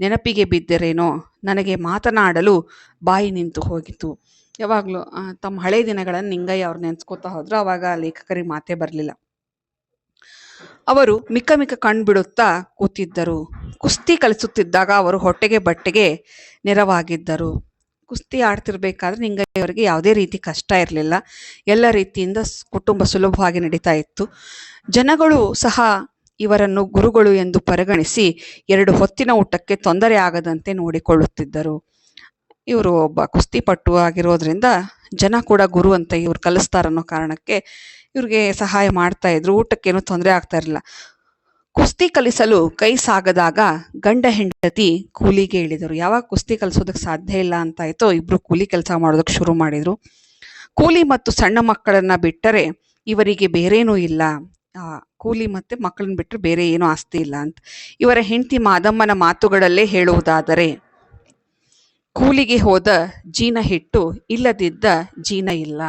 ನೆನಪಿಗೆ ಬಿದ್ದರೇನೋ? ನನಗೆ ಮಾತನಾಡಲು ಬಾಯಿ ನಿಂತು ಹೋಗಿತು ಯಾವಾಗಲೂ ತಮ್ಮ ಹಳೆ ದಿನಗಳನ್ನು ನಿಂಗಯ್ಯ ಅವ್ರು ನೆನೆಸ್ಕೋತಾ ಹೋದ್ರು ಆವಾಗ ಲೇಖಕರಿಗೆ ಮಾತೇ ಬರಲಿಲ್ಲ. ಅವರು ಮಿಕ್ಕ ಮಿಕ್ಕ ಕಣ್ಬಿಡುತ್ತಾ ಕೂತಿದ್ದರು. ಕುಸ್ತಿ ಕಲಿಸುತ್ತಿದ್ದಾಗ ಅವರು ಹೊಟ್ಟೆಗೆ ಬಟ್ಟೆಗೆ ನೆರವಾಗಿದ್ದರು. ಕುಸ್ತಿ ಆಡ್ತಿರ್ಬೇಕಾದ್ರೆ ನಿಂಗಯ್ಯ ಅವರಿಗೆ ಯಾವುದೇ ರೀತಿ ಕಷ್ಟ ಇರಲಿಲ್ಲ. ಎಲ್ಲ ರೀತಿಯಿಂದ ಕುಟುಂಬ ಸುಲಭವಾಗಿ ನಡೀತಾ ಇತ್ತು. ಜನಗಳು ಸಹ ಇವರನ್ನು ಗುರುಗಳು ಎಂದು ಪರಿಗಣಿಸಿ ಎರಡು ಹೊತ್ತಿನ ಊಟಕ್ಕೆ ತೊಂದರೆ ಆಗದಂತೆ ನೋಡಿಕೊಳ್ಳುತ್ತಿದ್ದರು. ಇವರು ಒಬ್ಬ ಕುಸ್ತಿಪಟ್ಟು ಆಗಿರೋದ್ರಿಂದ ಜನ ಕೂಡ ಗುರು ಅಂತ ಇವ್ರು ಕಲಿಸ್ತಾರನ್ನೋ ಕಾರಣಕ್ಕೆ ಇವ್ರಿಗೆ ಸಹಾಯ ಮಾಡ್ತಾ ಇದ್ರು. ಊಟಕ್ಕೇನು ತೊಂದರೆ ಆಗ್ತಾ ಇರಲಿಲ್ಲ. ಕುಸ್ತಿ ಕಲಿಸಲು ಕೈ ಸಾಗದಾಗ ಗಂಡ ಹೆಂಡತಿ ಕೂಲಿಗೆ ಇಳಿದರು. ಯಾವಾಗ ಕುಸ್ತಿ ಕಲಿಸೋದಕ್ಕೆ ಸಾಧ್ಯ ಇಲ್ಲ ಅಂತಾಯ್ತೋ ಇಬ್ರು ಕೂಲಿ ಕೆಲಸ ಮಾಡೋದಕ್ಕೆ ಶುರು ಮಾಡಿದ್ರು. ಕೂಲಿ ಮತ್ತು ಸಣ್ಣ ಮಕ್ಕಳನ್ನ ಬಿಟ್ಟರೆ ಇವರಿಗೆ ಬೇರೇನೂ ಇಲ್ಲ. ಕೂಲಿ ಮತ್ತೆ ಮಕ್ಕಳನ್ನ ಬಿಟ್ಟರೆ ಬೇರೆ ಏನೂ ಆಸ್ತಿ ಇಲ್ಲ ಅಂತ. ಇವರ ಹೆಂಡತಿ ಮಾದಮ್ಮನ ಮಾತುಗಳಲ್ಲೇ ಹೇಳುವುದಾದರೆ, ಕೂಲಿಗೆ ಹೋದ ಜೀನ ಹಿಟ್ಟು ಇಲ್ಲದಿದ್ದ ಜೀನ ಇಲ್ಲ.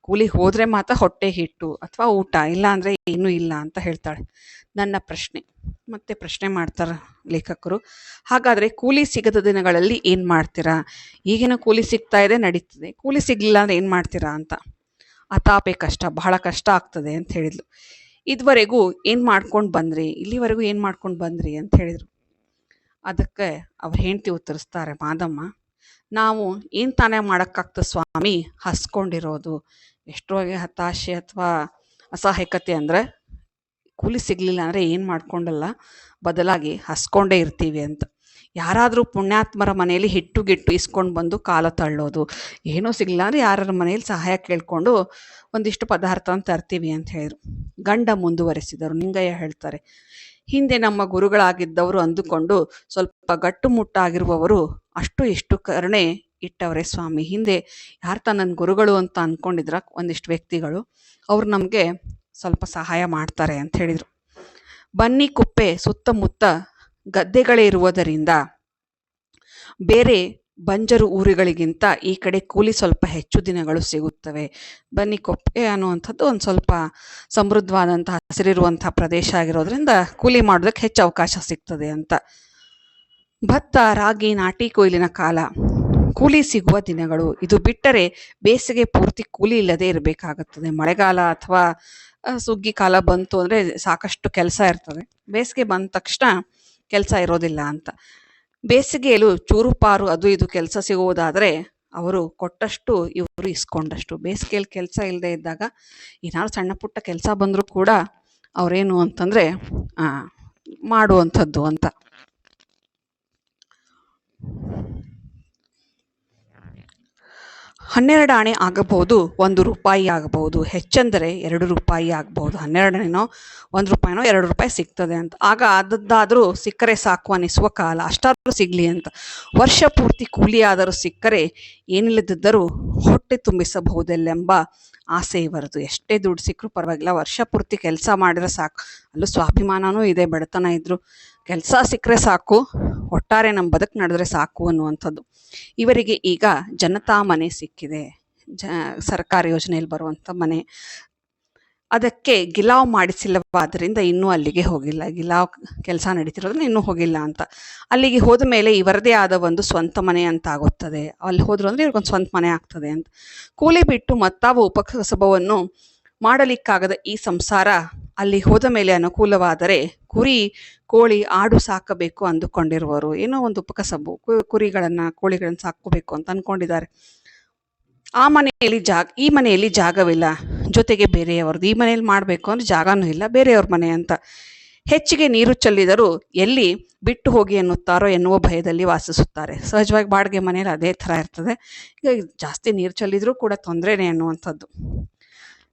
ಕೂಲಿ ಹೋದರೆ ಮಾತ್ರ ಹೊಟ್ಟೆ ಹಿಟ್ಟು ಅಥವಾ ಊಟ ಇಲ್ಲ ಅಂದ್ರೆ ಏನೂ ಇಲ್ಲ ಅಂತ ಹೇಳ್ತಾಳೆ. ನನ್ನ ಪ್ರಶ್ನೆ. ಮತ್ತೆ ಪ್ರಶ್ನೆ ಮಾಡ್ತಾರ ಲೇಖಕರು. ಹಾಗಾದ್ರೆ ಕೂಲಿ ಸಿಗದ ದಿನಗಳಲ್ಲಿ ಏನು ಮಾಡ್ತೀರಾ? ಈಗಿನ ಕೂಲಿ ಸಿಗ್ತಾ ಇದೆ, ನಡೀತದೆ. ಕೂಲಿ ಸಿಗ್ಲಿಲ್ಲ ಅಂದ್ರೆ ಏನು ಮಾಡ್ತೀರಾ ಅಂತ. ಅತಾಪೆ ಕಷ್ಟ, ಬಹಳ ಕಷ್ಟ ಆಗ್ತದೆ ಅಂತ ಹೇಳಿದ್ಲು. ಇದುವರೆಗೂ ಏನು ಮಾಡ್ಕೊಂಡು ಬಂದ್ರಿ? ಇಲ್ಲಿವರೆಗೂ ಏನು ಮಾಡ್ಕೊಂಡು ಬಂದ್ರಿ ಅಂತ ಹೇಳಿದರು. ಅದಕ್ಕೆ ಅವ್ರ ಹೆಂಡತಿ ಉತ್ತರಿಸ್ತಾರೆ, ಮಾದಮ್ಮ, ನಾವು ಏನು ತಾನೇ ಮಾಡೋಕ್ಕಾಗ್ತದೆ ಸ್ವಾಮಿ? ಹಸ್ಕೊಂಡಿರೋದು. ಎಷ್ಟೋ ಹತಾಶೆ ಅಥವಾ ಅಸಹಾಯಕತೆ ಅಂದರೆ ಕೂಲಿ ಸಿಗಲಿಲ್ಲ ಅಂದರೆ ಏನು ಮಾಡ್ಕೊಂಡಲ್ಲ? ಬದಲಾಗಿ ಹಸ್ಕೊಂಡೇ ಇರ್ತೀವಿ ಅಂತ. ಯಾರಾದರೂ ಪುಣ್ಯಾತ್ಮರ ಮನೆಯಲ್ಲಿ ಹಿಟ್ಟು ಗಿಟ್ಟು ಇಸ್ಕೊಂಡು ಬಂದು ಕಾಲ ತಳ್ಳೋದು. ಏನೂ ಸಿಗಲಿಲ್ಲ ಅಂದರೆ ಯಾರ ಮನೆಯಲ್ಲಿ ಸಹಾಯ ಕೇಳಿಕೊಂಡು ಒಂದಿಷ್ಟು ಪದಾರ್ಥ ತರ್ತೀವಿ ಅಂತ ಹೇಳಿದರು ಗಂಡ ಮುಂದುವರೆಸಿದರು, ನಿಂಗಯ್ಯ ಹೇಳ್ತಾರೆ. ಹಿಂದೆ ನಮ್ಮ ಗುರುಗಳಾಗಿದ್ದವರು ಅಂದುಕೊಂಡು ಸ್ವಲ್ಪ ಗಟ್ಟುಮುಟ್ಟಾಗಿರುವವರು ಅಷ್ಟು ಇಷ್ಟು ಕರುಣೆ ಇಟ್ಟವರೇ ಸ್ವಾಮಿ. ಹಿಂದೆ ಯಾರು ತನ್ನ ಗುರುಗಳು ಅಂತ ಅಂದ್ಕೊಂಡಿದ್ರ ಒಂದಿಷ್ಟು ವ್ಯಕ್ತಿಗಳು, ಅವ್ರು ನಮಗೆ ಸ್ವಲ್ಪ ಸಹಾಯ ಮಾಡ್ತಾರೆ ಅಂತ ಹೇಳಿದರು. ಬನ್ನಿ ಕುಪ್ಪೆ ಸುತ್ತಮುತ್ತ ಗದ್ದೆಗಳೇ ಇರುವುದರಿಂದ ಬೇರೆ ಬಂಜರು ಊರುಗಳಿಗಿಂತ ಈ ಕಡೆ ಕೂಲಿ ಸ್ವಲ್ಪ ಹೆಚ್ಚು ದಿನಗಳು ಸಿಗುತ್ತವೆ. ಬನ್ನಿ ಕೊಪ್ಪೆ ಅನ್ನುವಂಥದ್ದು ಒಂದು ಸ್ವಲ್ಪ ಸಮೃದ್ಧವಾದಂತಹ ಹಸಿರಿರುವಂತಹ ಪ್ರದೇಶ ಆಗಿರೋದ್ರಿಂದ ಕೂಲಿ ಮಾಡೋದಕ್ಕೆ ಹೆಚ್ಚು ಅವಕಾಶ ಸಿಗ್ತದೆ ಅಂತ. ಭತ್ತ, ರಾಗಿ, ನಾಟಿ ಕೊಯ್ಲಿನ ಕಾಲ. ಕೂಲಿ ಸಿಗುವ ದಿನಗಳು. ಇದು ಬಿಟ್ಟರೆ ಬೇಸಿಗೆ ಪೂರ್ತಿ ಕೂಲಿ ಇಲ್ಲದೆ ಇರಬೇಕಾಗುತ್ತದೆ. ಮಳೆಗಾಲ ಅಥವಾ ಸುಗ್ಗಿ ಕಾಲ ಬಂತು ಅಂದರೆ ಸಾಕಷ್ಟು ಕೆಲಸ ಇರ್ತದೆ. ಬೇಸಿಗೆ ಬಂದ ತಕ್ಷಣ ಕೆಲಸ ಇರೋದಿಲ್ಲ ಅಂತ. ಬೇಸಿಗೆಯಲ್ಲೂ ಚೂರುಪಾರು ಅದು ಇದು ಕೆಲಸ ಸಿಗುವುದಾದರೆ ಅವರು ಕೊಟ್ಟಷ್ಟು ಇವರು ಇಸ್ಕೊಂಡಷ್ಟು. ಬೇಸಿಗೆಯಲ್ಲಿ ಕೆಲಸ ಇಲ್ಲದೆ ಇದ್ದಾಗ ಏನಾದ್ರು ಸಣ್ಣ ಪುಟ್ಟ ಕೆಲಸ ಬಂದರೂ ಕೂಡ ಅವರೇನು ಅಂತಂದರೆ ಮಾಡುವಂಥದ್ದು ಅಂತ. ಹನ್ನೆರಡು ಆಣೆ ಆಗಬಹುದು, ಒಂದು ರೂಪಾಯಿ ಆಗಬಹುದು, ಹೆಚ್ಚೆಂದರೆ ಎರಡು ರೂಪಾಯಿ ಆಗಬಹುದು. ಹನ್ನೆರಡನೇನೋ, ಒಂದು ರೂಪಾಯಿನೋ ಎರಡು ರೂಪಾಯಿ ಸಿಗ್ತದೆ ಅಂತ. ಆಗ ಅದದ್ದಾದರೂ ಸಿಕ್ಕರೆ ಸಾಕು ಅನ್ನಿಸುವ ಕಾಲ. ಅಷ್ಟಾದರೂ ಸಿಗಲಿ ಅಂತ. ವರ್ಷ ಪೂರ್ತಿ ಕೂಲಿಯಾದರೂ ಸಿಕ್ಕರೆ ಏನಿಲ್ಲದಿದ್ದರೂ ಹೊಟ್ಟೆ ತುಂಬಿಸಬಹುದಲ್ಲೆಂಬ ಆಸೆ ಇವರದು. ಎಷ್ಟೇ ದುಡ್ಡು ಸಿಕ್ಕರೂ ಪರವಾಗಿಲ್ಲ. ವರ್ಷ ಪೂರ್ತಿ ಕೆಲಸ ಮಾಡಿದ್ರೆ ಸಾಕು. ಅಲ್ಲೂ ಸ್ವಾಭಿಮಾನನೂ ಇದೆ, ಬಡತನ ಇದ್ದರೂ ಕೆಲಸ ಸಿಕ್ಕರೆ ಸಾಕು, ಒಟ್ಟಾರೆ ನಮ್ಮ ಬದುಕು ನಡೆದ್ರೆ ಸಾಕು ಅನ್ನುವಂಥದ್ದು. ಇವರಿಗೆ ಈಗ ಜನತಾ ಮನೆ ಸಿಕ್ಕಿದೆ. ಜ, ಸರ್ಕಾರಿ ಯೋಜನೆಯಲ್ಲಿ ಬರುವಂಥ ಮನೆ. ಅದಕ್ಕೆ ಗಿಲಾವ್ ಮಾಡಿಸಿಲ್ಲವಾದ್ದರಿಂದ ಇನ್ನೂ ಅಲ್ಲಿಗೆ ಹೋಗಿಲ್ಲ. ಗಿಲಾವ್ ಕೆಲಸ ನಡೀತಿರೋದ್ರಿಂದ ಇನ್ನೂ ಹೋಗಿಲ್ಲ ಅಂತ. ಅಲ್ಲಿಗೆ ಹೋದ ಮೇಲೆ ಇವರದೇ ಆದ ಒಂದು ಸ್ವಂತ ಮನೆ ಅಂತ ಆಗುತ್ತದೆ ಅಲ್ಲಿ ಹೋದ್ರು ಅಂದರೆ ಇವ್ರಿಗೊಂದು ಸ್ವಂತ ಮನೆ ಆಗ್ತದೆ ಅಂತ. ಕೂಲಿ ಬಿಟ್ಟು ಮತ್ತಾವ ಉಪಕಸಬವನ್ನು ಮಾಡಲಿಕ್ಕಾಗದ ಈ ಸಂಸಾರ ಅಲ್ಲಿ ಹೋದ ಮೇಲೆ ಅನುಕೂಲವಾದರೆ ಕುರಿ, ಕೋಳಿ ಆಡು ಸಾಕಬೇಕು ಅಂದುಕೊಂಡಿರುವರು ಏನೋ ಒಂದು ಉಪಕಸಬು ಕುರಿಗಳನ್ನು, ಕೋಳಿಗಳನ್ನು ಸಾಕೋಬೇಕು ಅಂತ ಅಂದ್ಕೊಂಡಿದ್ದಾರೆ ಆ ಮನೆಯಲ್ಲಿ ಜಾಗ, ಈ ಮನೆಯಲ್ಲಿ ಜಾಗವಿಲ್ಲ. ಜೊತೆಗೆ ಬೇರೆಯವ್ರದ್ದು. ಈ ಮನೆಯಲ್ಲಿ ಮಾಡಬೇಕು ಅಂದರೆ ಜಾಗನೂ ಇಲ್ಲ, ಬೇರೆಯವ್ರ ಮನೆ ಅಂತ. ಹೆಚ್ಚಿಗೆ ನೀರು ಚೆಲ್ಲಿದರೂ ಎಲ್ಲಿ ಬಿಟ್ಟು ಹೋಗಿ ಎನ್ನುತ್ತಾರೋ ಎನ್ನುವ ಭಯದಲ್ಲಿ ವಾಸಿಸುತ್ತಾರೆ. ಸಹಜವಾಗಿ ಬಾಡಿಗೆ ಮನೆಯಲ್ಲಿ ಅದೇ ಥರ ಇರ್ತದೆ. ಈಗ ಜಾಸ್ತಿ ನೀರು ಚೆಲ್ಲಿದರೂ ಕೂಡ ತೊಂದರೆನೇ ಅನ್ನುವಂಥದ್ದು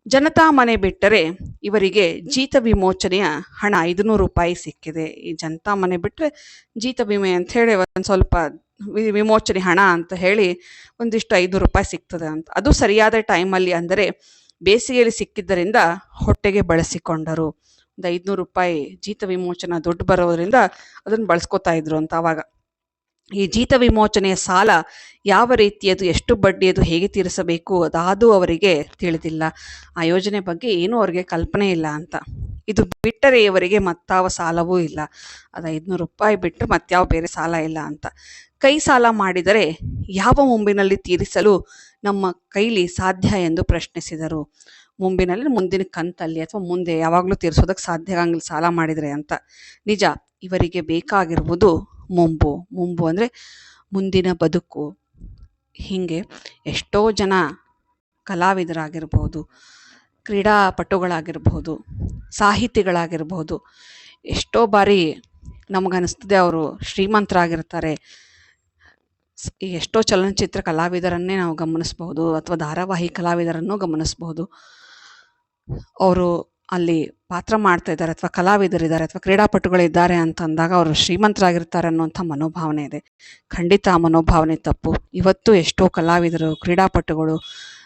ಜನತಾ ಮನೆ ಬಿಟ್ಟರೆ ಇವರಿಗೆ ಜೀತ ವಿಮೋಚನೆಯ ಹಣ ಐದುನೂರು ರೂಪಾಯಿ ಸಿಕ್ಕಿದೆ. ಈ ಜನತಾ ಮನೆ ಬಿಟ್ಟರೆ ಜೀತ ವಿಮೆ ಅಂತ ಹೇಳಿ ಒಂದು ಸ್ವಲ್ಪ ವಿಮೋಚನೆ ಹಣ ಅಂತ ಹೇಳಿ ಒಂದಿಷ್ಟು ಐದು ರೂಪಾಯಿ ಸಿಗ್ತದೆ ಅಂತ. ಅದು ಸರಿಯಾದ ಟೈಮಲ್ಲಿ ಅಂದರೆ ಬೇಸಿಗೆಯಲ್ಲಿ ಸಿಕ್ಕಿದ್ದರಿಂದ ಹೊಟ್ಟೆಗೆ ಬಳಸಿಕೊಂಡರು. ಒಂದು ಐದುನೂರು ರೂಪಾಯಿ ಜೀತ ವಿಮೋಚನಾ ದುಡ್ಡು ಬರೋದ್ರಿಂದ ಅದನ್ನು ಬಳಸ್ಕೊತಾ ಇದ್ರು ಅಂತ ಅವಾಗ. ಈ ಜೀತ ವಿಮೋಚನೆಯ ಸಾಲ ಯಾವ ರೀತಿಯದು, ಎಷ್ಟು ಬಡ್ಡಿಯದು, ಹೇಗೆ ತೀರಿಸಬೇಕು, ಅದಾದೂ ಅವರಿಗೆ ತಿಳಿದಿಲ್ಲ. ಆ ಯೋಜನೆ ಬಗ್ಗೆ ಏನೂ ಅವರಿಗೆ ಕಲ್ಪನೆ ಇಲ್ಲ ಅಂತ. ಇದು ಬಿಟ್ಟರೆ ಇವರಿಗೆ ಮತ್ತಾವ ಸಾಲವೂ ಇಲ್ಲ. ಅದು ಐದುನೂರು ರೂಪಾಯಿ ಬಿಟ್ಟರೆ ಮತ್ತಾವ ಬೇರೆ ಸಾಲ ಇಲ್ಲ ಅಂತ. ಕೈ ಸಾಲ ಮಾಡಿದರೆ ಯಾವ ಮುಂಬಿನಲ್ಲಿ ತೀರಿಸಲು ನಮ್ಮ ಕೈಲಿ ಸಾಧ್ಯ ಎಂದು ಪ್ರಶ್ನಿಸಿದರು. ಮುಂಬಿನಲ್ಲಿ ಮುಂದಿನ ಕಂತಲ್ಲಿ ಅಥವಾ ಮುಂದೆ ಯಾವಾಗಲೂ ತೀರಿಸೋದಕ್ಕೆ ಸಾಧ್ಯ ಆಗಂಗಿಲ್ಲ ಸಾಲ ಮಾಡಿದರೆ ಅಂತ. ನಿಜ, ಇವರಿಗೆ ಬೇಕಾಗಿರುವುದು ಮುಂಬು ಮುಂಬು ಅಂದರೆ ಮುಂದಿನ ಬದುಕು. ಹೀಗೆ ಎಷ್ಟೋ ಜನ ಕಲಾವಿದರಾಗಿರ್ಬೋದು, ಕ್ರೀಡಾಪಟುಗಳಾಗಿರ್ಬೋದು, ಸಾಹಿತಿಗಳಾಗಿರ್ಬೋದು, ಎಷ್ಟೋ ಬಾರಿ ನಮಗನ್ನಿಸ್ತದೆ ಅವರು ಶ್ರೀಮಂತರಾಗಿರ್ತಾರೆ. ಎಷ್ಟೋ ಚಲನಚಿತ್ರ ಕಲಾವಿದರನ್ನೇ ನಾವು ಗಮನಿಸ್ಬೋದು ಅಥವಾ ಧಾರಾವಾಹಿ ಕಲಾವಿದರನ್ನು ಗಮನಿಸ್ಬೋದು. ಅವರು ಅಲ್ಲಿ ಪಾತ್ರ ಮಾಡ್ತಾ ಇದ್ದಾರೆ ಅಥವಾ ಕಲಾವಿದರಿದ್ದಾರೆ ಅಥವಾ ಕ್ರೀಡಾಪಟುಗಳಿದ್ದಾರೆ ಅಂತ ಅಂದಾಗ ಅವರು ಶ್ರೀಮಂತರಾಗಿರ್ತಾರೆ ಅನ್ನುವಂಥ ಮನೋಭಾವನೆ ಇದೆ. ಖಂಡಿತ ಆ ಮನೋಭಾವನೆ ತಪ್ಪು. ಇವತ್ತು ಎಷ್ಟೋ ಕಲಾವಿದರು, ಕ್ರೀಡಾಪಟುಗಳು,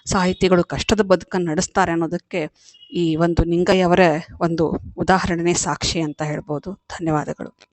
ಸಾಹಿತಿಗಳು ಕಷ್ಟದ ಬದುಕನ್ನು ನಡೆಸ್ತಾರೆ ಅನ್ನೋದಕ್ಕೆ ಈ ಒಂದು ನಿಂಗಯ್ಯವರೇ ಒಂದು ಉದಾಹರಣೆ ಸಾಕ್ಷಿ ಅಂತ ಹೇಳ್ಬೋದು. ಧನ್ಯವಾದಗಳು.